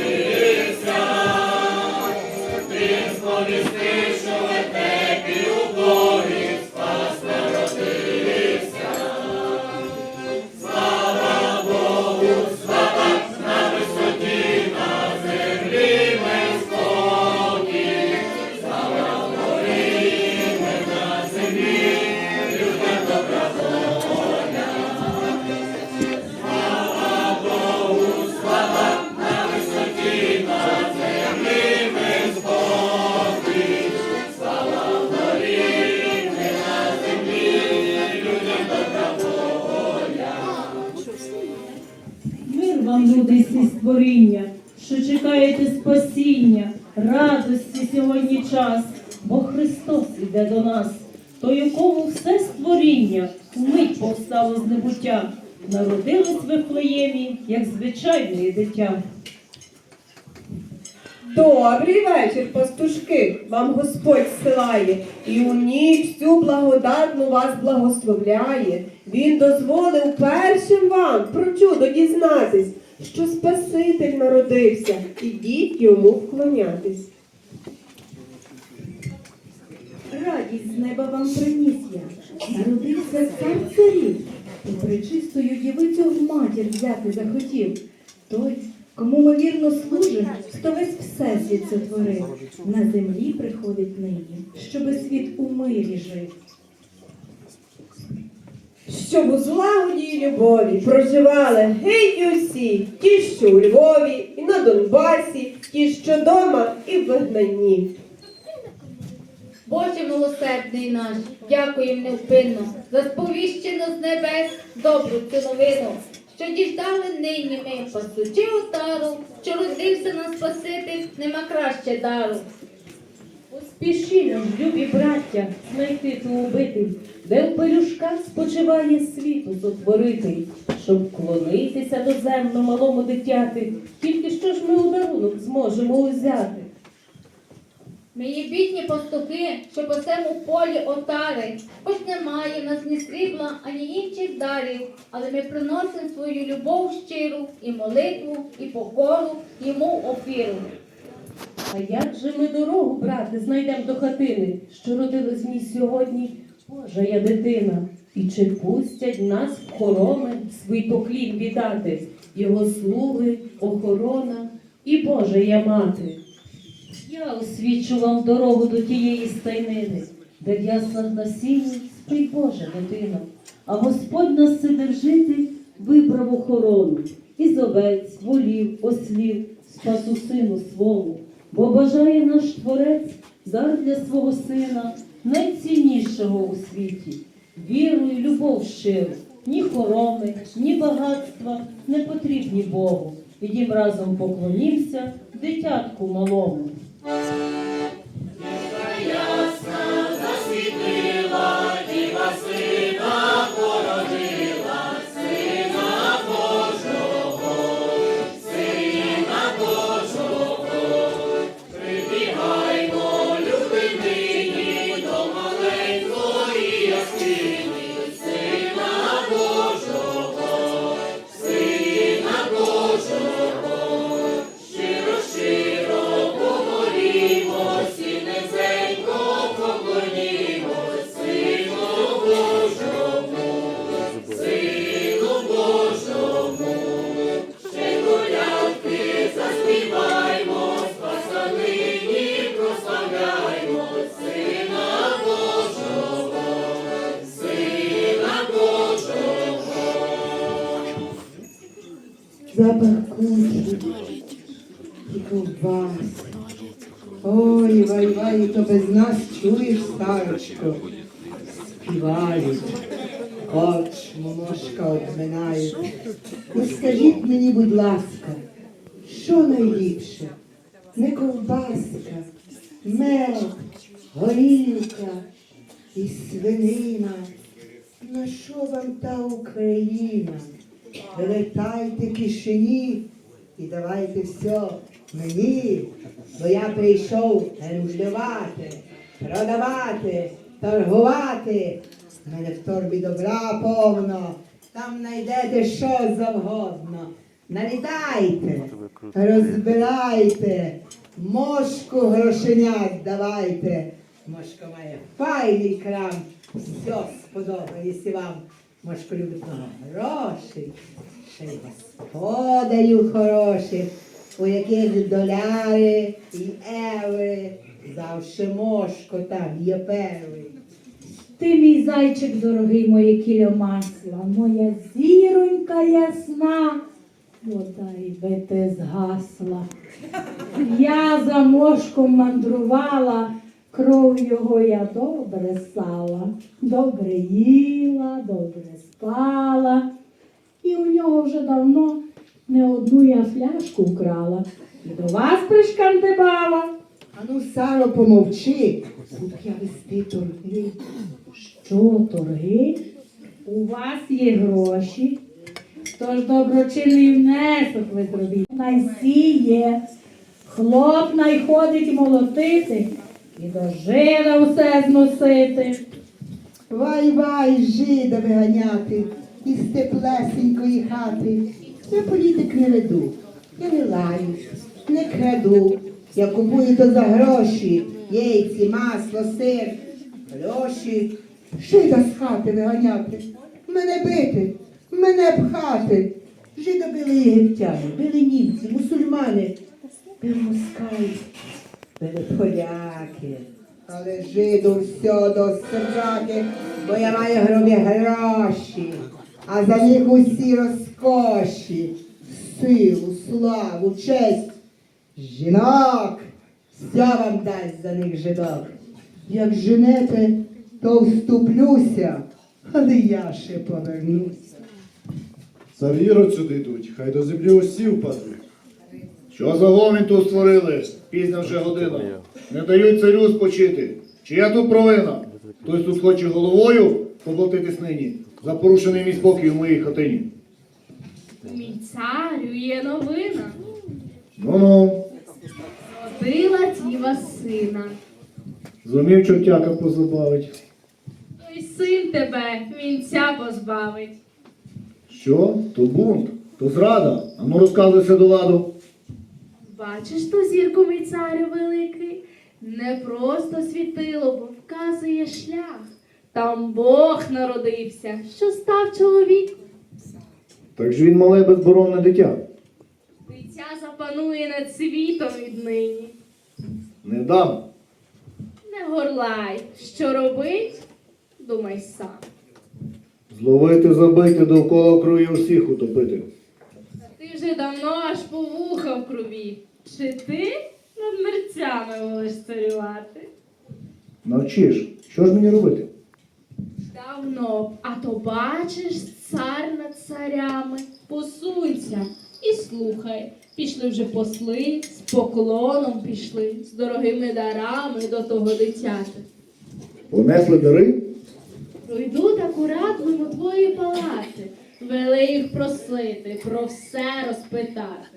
Amen. Всі що чекаєте спасіння, радості сьогодні час, бо Христос іде до нас, то якому все створіння вмить повстало з небуття, народилось в Вифлеємі, як звичайне дитя. Добрий вечір, пастушки, вам Господь силає, і у ніч всю благодатну вас благословляє. Він дозволив першим вам про чудо дізнатись, що Спаситель народився, ідіть йому вклонятись. Радість з неба вам приніс я. Народився цар царів, і пречистою дівицю в матір взяти захотів. Той, кому ми вірно служим, хто весь всесвіт сотворив, на землі приходить нині, щоби світ у мирі жив. Щоб у злагоді й любові проживали геть усі, ті, що у Львові, і на Донбасі, ті, що дома і в вигнанні. Боже милосердний наш, дякуємо невпинно за сповіщену з небес добру цю новину, що діждали нині ми, пасучи отару, що родився нас Спаситель, нема краще дару. Поспішімо, ж, любі браття, знайти ту убитий, де в пелюшках спочиває світу сотворитий, щоб вклонитися до земно малому дитяти, тільки що ж ми у дарунок зможемо узяти. Ми бідні пастухи, що пасемо в полі отари, хоч немає нас ні срібла, ані інших дарів, але ми приносимо свою любов щиру і молитву, і покору йому в офіру. А як же ми дорогу, брате, знайдемо до хатини, що родилась в ній сьогодні Божа я дитина? І чи пустять нас в хороми свій поклін віддати, його слуги, охорона і Божа я мати? Я освічу вам дорогу до тієї стайнини, де в яслах на сіні спить Божа дитина. А Господь нас сидержитель вибрав охорону із овець, волів, ослів, спасу сину свому, бо бажає наш творець дар для свого сина найціннішого у світі, віру і любов щиру, ні хороми, ні багатства не потрібні Богу. Ідім разом поклонімся дитятку малому. Запах Співають, очмо, мошка обминають. Ну скажіть мені, будь ласка, що найліпше? Не ковбаска, мед, горілка і свинина. На що вам та Україна? Вилетайте кишені і давайте все мені, бо я прийшов ружлювати, продавати, торгувати. Мене в торбі добра повно, там знайдете що завгодно. налітайте, розбирайте, мошку грошенят давайте. Мошка має файний крам, все сподобається вам. Мошко любить много грошей, ще й господарів хороших, у яких доляри і еври. Завше мошко там є перший. Ти мій зайчик дорогий, моє кільо масла, моя зіронька ясна, бодай би ти згасла. Я за мошком мандрувала, кров його я добре сала, добре їла, добре спала. І у нього вже давно не одну я фляжку вкрала. І до вас пришкандибала. Ану, Саро, помовчи, буду я вести торги. Що торги? У вас є гроші, тож доброчинний внесок ви зробіть. Най сіє, хлоп най ходить молотити і до жида все зносити. Вай, вай, жида виганяти із теплесенької хати. Я політик не веду, я не лаюсь, не краду. Я купую то за гроші, яйці, масло, сир, гроші. Жида з хати виганяти, мене бити, мене пхати. Жида били єгиптяни, били німці, мусульмани, били москалі, били поляки. Але жиду все до сраки, бо я маю грубі гроші, а за них усі розкоші, силу, славу, честь, жінок, все вам дасть за них жидок. Як женете, то вступлюся, але я ще повернуся. Цар Ірод сюди йдуть, хай до землі усі впадуть. Що за гомін тут створили? Пізня вже година. Не дають царю спочити. Чия тут провина? Хтось тут хоче головою поплатитись нині за порушений мій спокій у моїй хатині. Мій царю є новина. Ну-ну, Родила тіва сина. зумів чортяка позабавить. Той син тебе вінця позбавить. Що? То бунт, то зрада. Ану розказуйся до ладу. Бачиш ту зірку, мій царю великий? Не просто світило, бо вказує шлях. Там Бог народився, що став чоловіком. Так ж він мале безборонне дитя. Дитя запанує над світом віднині. Не дам. Не горлай, що робить, думай сам. Зловити, забити, довкола округи усіх утопити. Та ти вже давно аж по вуха в крові. Чи ти над мерцями волиш царювати? Навчиш, що ж мені робити? Давно, а то бачиш, цар над царями, посунься і слухай. Пішли вже посли, з поклоном пішли, з дорогими дарами до того дитяти. Понесли дари? Пройдуть акурат мимо твої палати, вели їх просити, про все розпитати.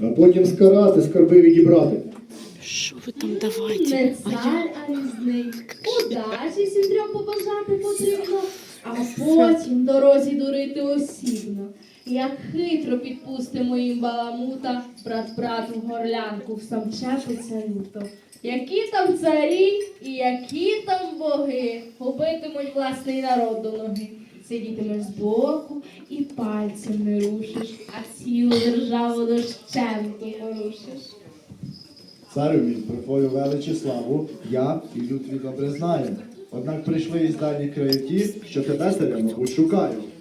а потім скарати, скарби відібрати. Що ви там давайте? Не цар, а різник. Удачі трьом побажати потрібно, а потім дорозі дурити осібно. Як хитро підпустимо їм баламута, брат брату горлянку всам чепиться люто. Які там царі і які там боги губитимуть власний народ до ноги. Сидітимеш збоку і пальцем не рушиш, а цілу державу дощенту порушиш. Царю мій, про твою величі славу я і люд твій добре знаю. Однак прийшли із дальніх країв ті, що тебе царя, мабуть, шукають.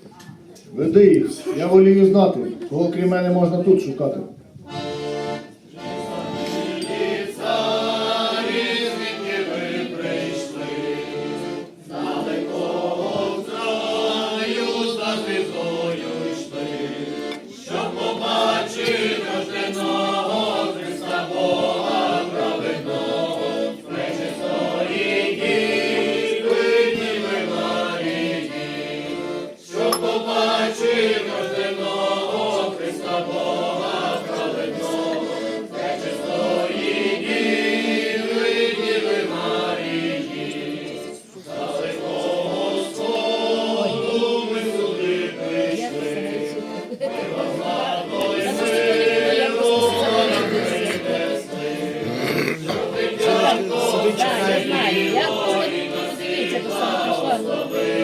Веди їх, я волію знати, кого крім мене можна тут шукати. я знаю. Я просто дивіться, то саме прийшла.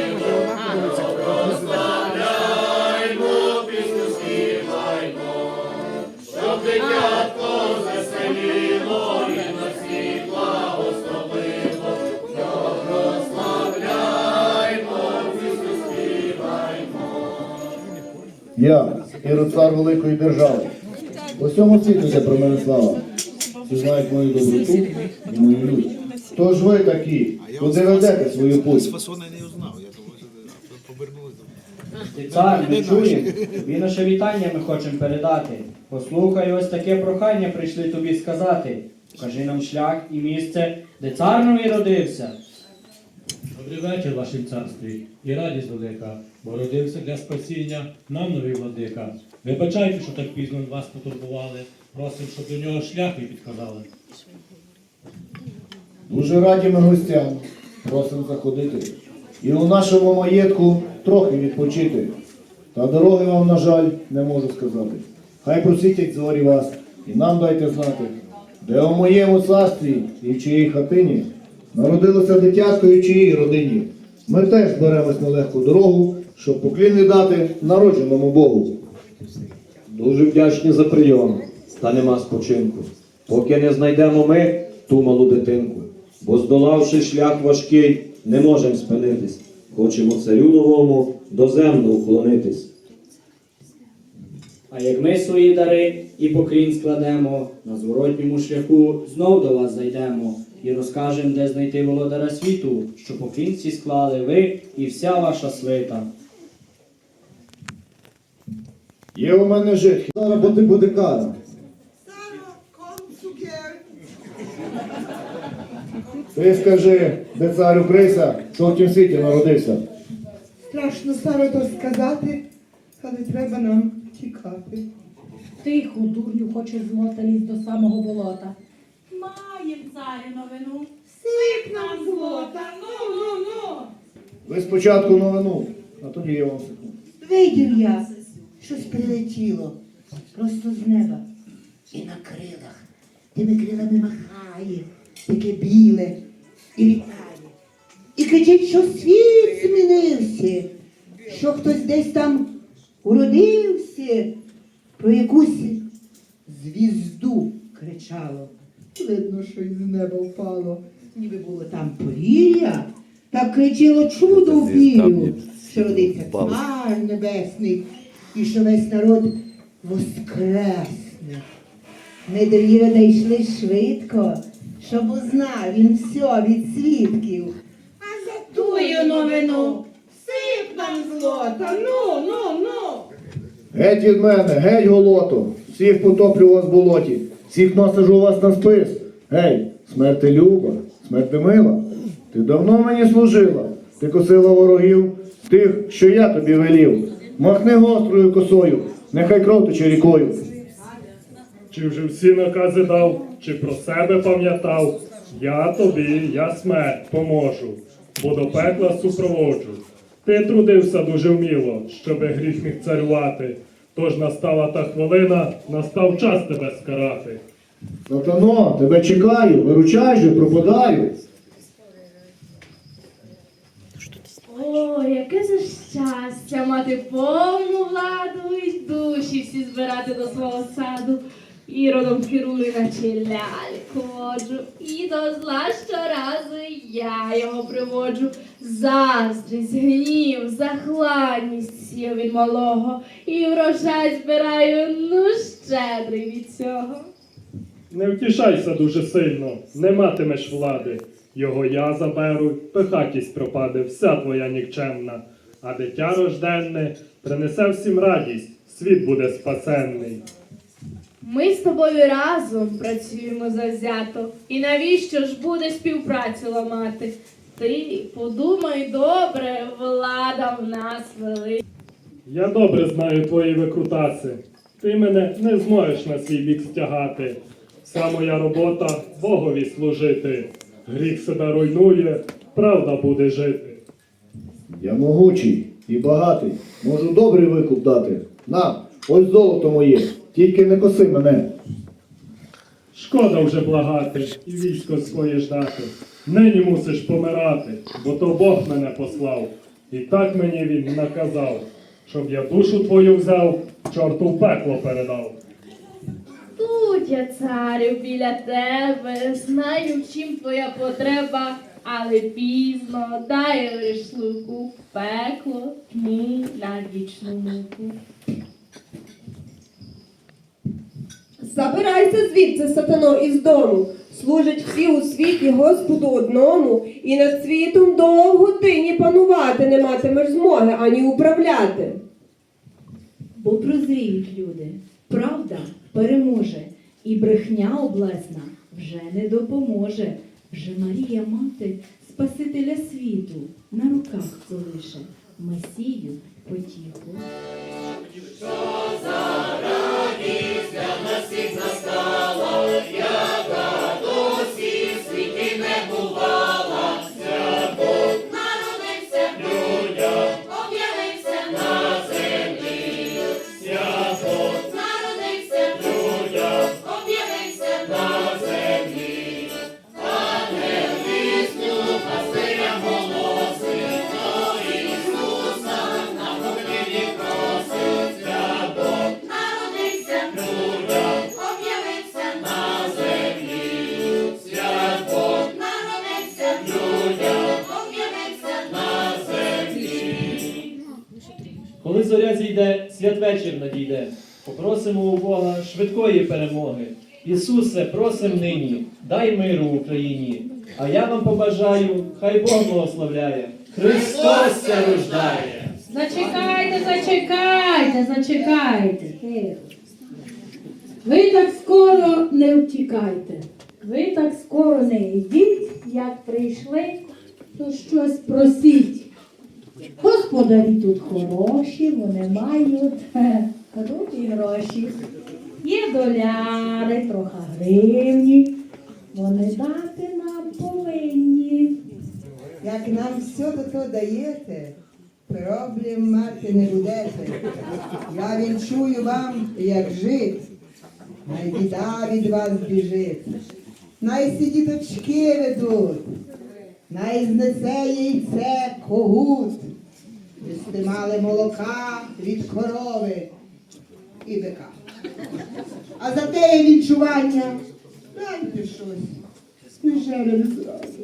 Я, іроцар великої держави. У всьому світу це про мене слава. Всі знають мою доброту і мою людь. Хто ж ви такі? Куди ведете свою путь? Цар, не чує? Тобі наше вітання ми хочемо передати. Послухай, ось таке прохання прийшли тобі сказати. Кажи нам шлях і місце, де цар новий родився. Добрий вечір, вашім царстві, і радість велика, бо родився для спасіння нам новий владика. Вибачайте, що так пізно вас потурбували. Просимо, щоб до нього шлях ви підказали. Дуже раді ми гостям. Просимо заходити. І у нашому маєтку трохи відпочити. Та дороги вам, на жаль, не можу сказати. Хай просвітять зорі вас, і нам дайте знати, де у моєму царстві і в чиїй хатині народилося дитятко і в чиїй родині. Ми теж зберемось на легку дорогу, щоб поклін віддати народженому Богу. Дуже вдячні за прийом, та нема спочинку. Поки не знайдемо ми ту малу дитинку, бо здолавши шлях важкий, не можемо спинитись. Хочемо царю новому доземно уклонитись. А як ми свої дари і поклін складемо, на зворотньому шляху знов до вас зайдемо і розкажемо, де знайти володаря світу, що поклін всі склали ви і вся ваша свита. Є у мене житки. Зараз буде буде кара. Ти скажи, де цар укрився, що в тім світі народився. Страшно Саро то сказати, але треба нам тікати. Тихо, дурню, хочеш злота лізь до самого болота. Маєм царю новину. Сип нам злота, ну, ну, ну. Ви спочатку новину, а тоді я вам сихну. Видів я, щось прилетіло просто з неба. І на крилах. Тими крилами махає, таке біле і літає. І кричить, що світ змінився, що хтось десь там уродився, про якусь звізду кричало. Видно, що із неба впало. Ніби було там повір'я, так кричило чудо в вірю, що родиться цар небесний, і що весь народ воскресне. Ми до Ірода йшли швидко, щоб узнав він все від свідків. А за тую новину сип нам злота, ну, ну, ну. Геть від мене, геть голото, всіх потоплю вас в болоті, всіх насажу вас на спис. Гей, смерти люба, смерти мила, ти давно мені служила, ти косила ворогів, тих, що я тобі велів. Махни гострою косою, нехай кров тече рікою. Чи вже всі накази дав, чи про себе пам'ятав? Я тобі, я смерть поможу, бо до пекла супроводжу. Ти трудився дуже вміло, щоби гріх міг царювати. Тож настала та хвилина, настав час тебе скарати. Сатано, тебе чекаю, виручай же, пропадаю. О, яке це щастя мати повну владу і душі всі збирати до свого саду. Іродом керує наче ляльку воджу, і до зла щоразу я його приводжу. Заздрість, гнів, захладність сів від малого, і врожай збираю, ну щедрий від цього. Не втішайся дуже сильно, не матимеш влади. Його я заберу, пихатість пропаде, вся твоя нікчемна. А дитя рожденне принесе всім радість, світ буде спасенний. Ми з тобою разом працюємо завзято. І навіщо ж буде співпрацю ламати? Ти подумай добре, влада в нас велика. Я добре знаю твої викрутаси. Ти мене не зможеш на свій бік стягати. Вся моя робота Богові служити. Гріх себе руйнує, правда буде жити. Я могучий і багатий, можу добрий викуп дати. На, ось золото моє, тільки не коси мене. Шкода вже благати і військо своє ждати. Нині мусиш помирати, бо то Бог мене послав. І так мені він наказав, щоб я душу твою взяв, чорту в пекло передав. Тут я царю біля тебе, знаю, в чим твоя потреба, але пізно дай лиш луку пекло, тьму на вічну муку. Забирайся звідси, сатано, із дому. Служать всі у світі Господу одному, і над світом довго ти ні панувати не матимеш змоги, ані управляти. Бо прозріють люди, правда переможе, і брехня облесна вже не допоможе. Вже Марія мати Спасителя світу на руках колише, Месію потіху. Народився швидкої перемоги. Ісусе, просим нині, дай миру Україні. А я вам побажаю, хай Бог благословляє. Христос ся рождає! Зачекайте, зачекайте, зачекайте. Ви так скоро не втікайте. Ви так скоро не йдіть, як прийшли, то щось просіть. Господарі тут хороші, вони мають хе, гроші. Є доляри, трохи гривні. Вони дати нам повинні. Як нам все того даєте, проблем мати не будете. Я вінчую вам, як жить, най біда від вас біжить. Най сі діточки ведуть, най знесе яйце когут. Ви мали молока від корови і бика. А за те вінчування дайте щось. Не жалем зразу.